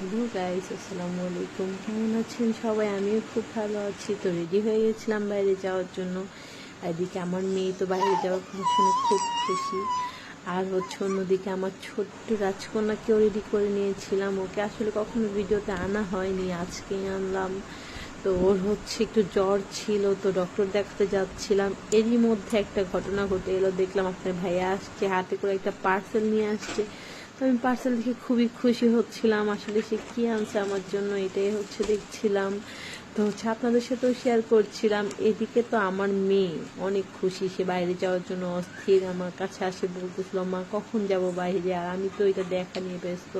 Hello guys আসসালামু আলাইকুম। কেমন আছেন সবাই? আমিও খুব ভালো আছি। তো রেডি হয়ে গেছিলাম বাইরে যাওয়ার জন্য। এদিকে আমার মেয়ে তো বাইরে যাওয়ার শুনে খুব খুশি। আর হচ্ছে অন্যদিকে আমার ছোট্ট রাজকন্যাকেও রেডি করে নিয়েছিলাম। ওকে আসলে কখনো ভিডিওতে আনা হয়নি আজকেই আনলাম। তো ওর হচ্ছে একটু জ্বর ছিল, তো ডক্টর দেখাতে যাচ্ছিলাম। এরই মধ্যে একটা ঘটনা ঘটে এলো। দেখলাম আপনার ভাইয়া আসছে, হাতে করে একটা পার্সেল নিয়ে আসছে। তো আমি পার্সেল দেখে খুবই খুশি হচ্ছিলাম। আসলে সে কি আনছে আমার জন্য এটাই হচ্ছে দেখছিলাম। তো হচ্ছে আপনাদের সাথেও শেয়ার করছিলাম। এদিকে তো আমার মেয়ে অনেক খুশি। সে বাইরে যাওয়ার জন্য অস্থির। আমার কাছে আসে বলতেছিল, মা, কখন যাব বাইরে? আর আমি তো এটা দেখা নিয়ে ব্যস্ত।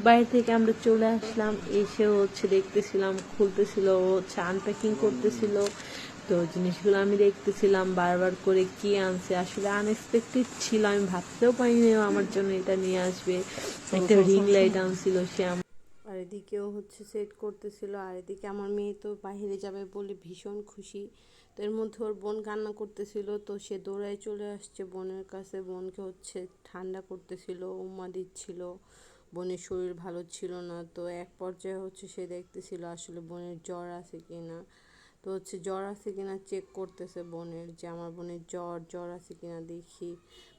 বাইরে থেকে আমরা চলে আসলাম। এসে হচ্ছে দেখতেছিলাম, খুলতেছিল হচ্ছে আনপ্যাকিং করতেছিল। তো জিনিসগুলো আমি দেখতেছিলাম বারবার করে কি আনছে আসলে আনএক্সপেক্টেড ছিল আমি ভাবতেও পারিনি আমার জন্য এটা নিয়ে আসবে। একটা রিং লাইট আনছিল সে আমার আর এদিকেও হচ্ছে সেট করতেছিল আর এদিকে আমার মেয়ে তো বাইরে যাবে বলে ভীষণ খুশি। তো এর মধ্যে ওর বোন কান্না করতেছিল তো সে দৌড়ায় চলে আসছে বোনের কাছে। বোনকে হচ্ছে ঠান্ডা করতেছিল উম্মা দিচ্ছিল বোনের শরীর ভালো ছিল না। তো এক পর্যায়ে হচ্ছে সে দেখতেছিল আসলে বোনের জ্বর আছে কি না তো হচ্ছে জ্বর আছে কিনা চেক করতেছে বোনের যে আমার বোনের জ্বর জ্বর আছে কিনা দেখি।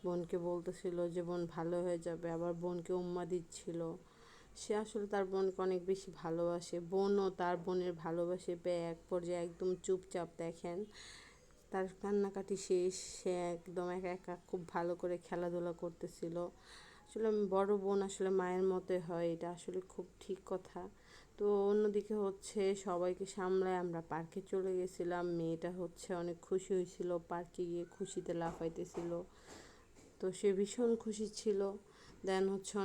বোনকে বলতেছিল যে বোন ভালো হয়ে যাবে, আবার বোনকে উম্মা দিচ্ছিল। সে আসলে তার বোনকে অনেক বেশি ভালোবাসে। বোনও তার বোনের ভালোবাসে পেয়ে এক পর্যায়ে একদম চুপচাপ দেখেন। তার কান্নাকাটি শেষ, সে একদম একা একা খুব ভালো করে খেলাধুলা করতেছিল। আসলে বড় বোন, আসলে মায়ের মতে হয়, এটা আসলে খুব ঠিক কথা। তো অন্যদিকে হচ্ছে সবাইকে সামলায়, আমরা পার্কে চলে গেছিলাম, মেয়েটা হচ্ছে অনেক খুশি হয়েছিল, পার্কে গিয়ে খুশিতে লাফাইতেছিল। তো সে ভীষণ খুশি ছিল। দেন হচ্ছে